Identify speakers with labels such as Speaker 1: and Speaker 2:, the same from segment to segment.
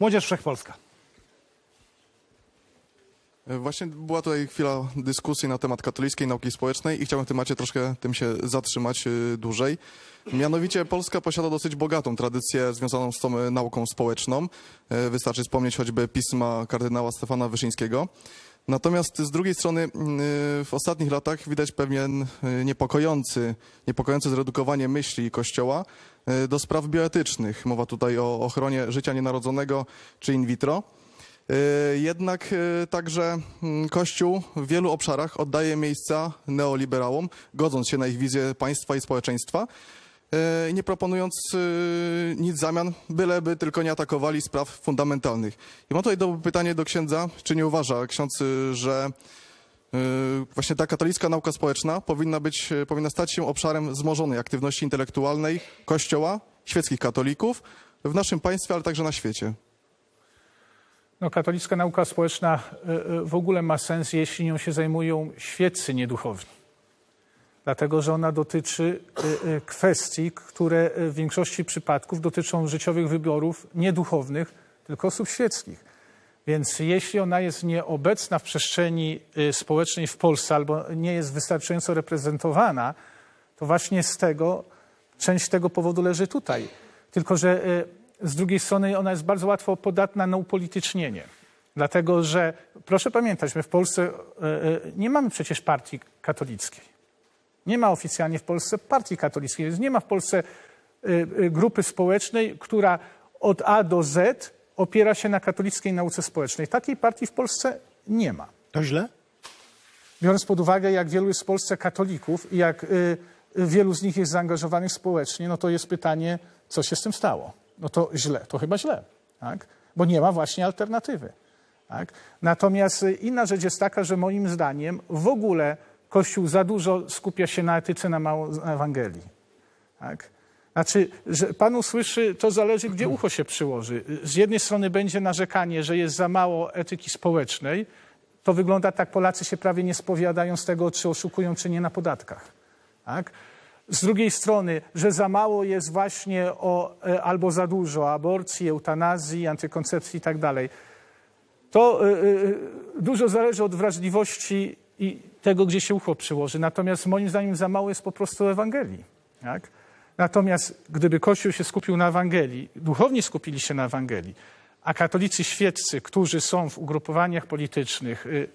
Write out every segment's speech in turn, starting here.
Speaker 1: Młodzież Wszechpolska.
Speaker 2: E, Właśnie była tutaj chwila dyskusji na temat katolickiej nauki społecznej i chciałbym w temacie troszkę tym się zatrzymać e, dłużej. Mianowicie Polska posiada dosyć bogatą tradycję związaną z tą e, nauką społeczną. Wystarczy wspomnieć choćby pisma kardynała Stefana Wyszyńskiego. Natomiast z drugiej strony mm, e, w ostatnich latach widać pewien e, niepokojący, niepokojące zredukowanie myśli Kościoła e, do spraw bioetycznych. Mowa tutaj o ochronie życia nienarodzonego czy in vitro. Jednak także mm, Kościół w wielu obszarach oddaje miejsca neoliberałom, godząc się na ich wizję państwa i społeczeństwa nie proponując e, nic w zamian, byleby tylko nie atakowali spraw fundamentalnych. I mam tutaj do, pytanie do księdza, czy nie uważa ksiądz, e, że e, właśnie ta katolicka nauka społeczna powinna być, e, powinna stać się obszarem wzmożonej aktywności intelektualnej Kościoła, świeckich katolików w naszym państwie, ale także na świecie.
Speaker 3: No, katolicka nauka społeczna w ogóle ma sens, jeśli nią się zajmują świeccy nieduchowni. Dlatego, że ona dotyczy y, y, kwestii, które y, w większości przypadków dotyczą życiowych wyborów nieduchownych, tylko osób świeckich. Więc jeśli ona jest nieobecna w przestrzeni społecznej w Polsce albo nie jest wystarczająco reprezentowana, to właśnie z tego, część tego powodu leży tutaj. Tylko, że z drugiej strony ona jest bardzo łatwo podatna na upolitycznienie. Dlatego, że proszę pamiętać, my w Polsce nie mamy przecież partii katolickiej. Nie ma oficjalnie w Polsce partii katolickiej, więc nie ma w Polsce y, y, grupy społecznej, która od A do Z opiera się na katolickiej nauce społecznej. Takiej partii w Polsce nie ma.
Speaker 1: To źle?
Speaker 3: Biorąc pod uwagę, jak wielu jest w Polsce katolików i jak y, wielu z nich jest zaangażowanych społecznie, no to jest pytanie, co się z tym stało. No to źle, to chyba źle, tak? bo nie ma właśnie alternatywy. Tak? Natomiast inna rzecz jest taka, że moim zdaniem w ogóle Kościół za dużo skupia się na etyce, na mało na Ewangelii. Tak? Znaczy, że Pan usłyszy, to zależy, gdzie ucho się przyłoży. Z jednej strony będzie narzekanie, że jest za mało etyki społecznej. To wygląda tak, Polacy się prawie nie spowiadają z tego, czy oszukują, czy nie na podatkach. Tak? Z drugiej strony, że za mało jest właśnie o, e, albo za dużo aborcji, eutanazji, antykoncepcji i tak dalej. To y, y, dużo zależy od wrażliwości i tego, gdzie się ucho przyłoży. Natomiast moim zdaniem za mało jest po prostu Ewangelii. Tak? Natomiast gdyby Kościół się skupił na Ewangelii, duchowni skupili się na Ewangelii, a katolicy świeccy, którzy są w ugrupowaniach politycznych, y,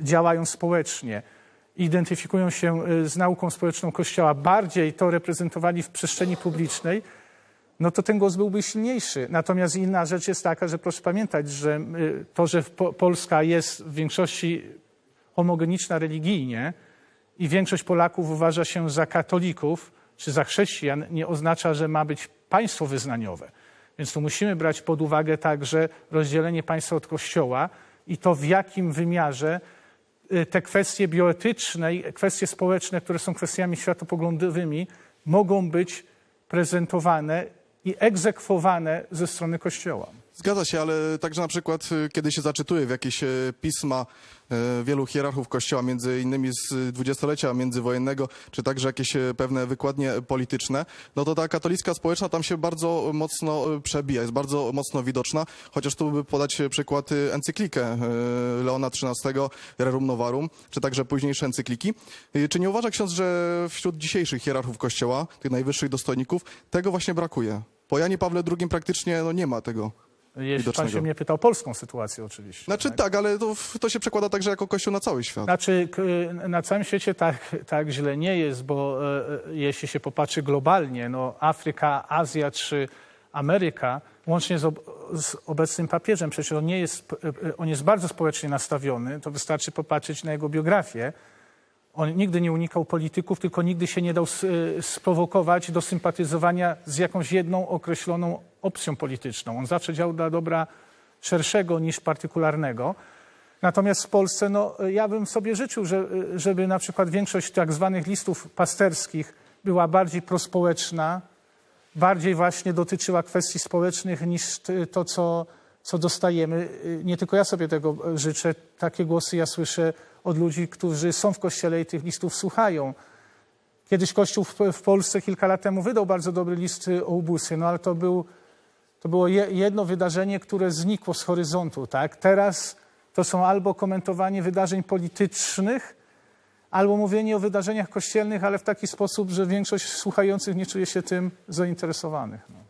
Speaker 3: działają społecznie, identyfikują się y, z nauką społeczną Kościoła, bardziej to reprezentowali w przestrzeni publicznej, no to ten głos byłby silniejszy. Natomiast inna rzecz jest taka, że proszę pamiętać, że y, to, że Polska jest w większości homogeniczna religijnie i większość Polaków uważa się za katolików czy za chrześcijan, nie oznacza, że ma być państwo wyznaniowe. Więc tu musimy brać pod uwagę także rozdzielenie państwa od kościoła i to w jakim wymiarze y, te kwestie bioetyczne, i kwestie społeczne, które są kwestiami światopoglądowymi, mogą być prezentowane i egzekwowane ze strony Kościoła.
Speaker 2: Zgadza się, ale także na przykład, y, kiedy się zaczytuje w jakieś e, pisma e, wielu hierarchów Kościoła, między innymi z dwudziestolecia międzywojennego, czy także jakieś pewne wykładnie polityczne, no to ta katolicka społeczna tam się bardzo mocno przebija, jest bardzo mocno widoczna, chociaż tu by podać przykład encyklikę Leona XIII, Rerum Novarum, czy także późniejsze encykliki. Czy nie uważa ksiądz, że wśród dzisiejszych hierarchów Kościoła, tych najwyższych dostojników, tego właśnie brakuje? Po Janie Pawle II praktycznie no, nie ma tego.
Speaker 3: Jeśli pan się mnie pytał o polską sytuację oczywiście.
Speaker 2: Znaczy tak, ale to, to się przekłada także jako kościół na cały świat.
Speaker 3: Znaczy, na całym świecie tak, tak źle nie jest, bo e, e, jeśli się popatrzy globalnie, no Afryka, Azja czy Ameryka, łącznie z, ob, z obecnym papieżem, przecież on, nie jest, e, on jest bardzo społecznie nastawiony, to wystarczy popatrzeć na jego biografię. On nigdy nie unikał polityków, tylko nigdy się nie dał sprowokować do sympatyzowania z jakąś jedną określoną opcją polityczną. On zawsze działał dla dobra szerszego niż partykularnego. Natomiast w Polsce, no, ja bym sobie życzył, że, żeby na przykład większość tak zwanych listów pasterskich była bardziej prospołeczna, bardziej właśnie dotyczyła kwestii społecznych niż to, co, co dostajemy. Nie tylko ja sobie tego życzę, takie głosy ja słyszę od ludzi, którzy są w kościele i tych listów słuchają. Kiedyś Kościół w Polsce kilka lat temu wydał bardzo dobry list o ubóstwie, no ale to był to było je, jedno wydarzenie, które znikło z horyzontu. Tak? Teraz to są albo komentowanie wydarzeń politycznych, albo mówienie o wydarzeniach kościelnych, ale w taki sposób, że większość słuchających nie czuje się tym zainteresowanych. No.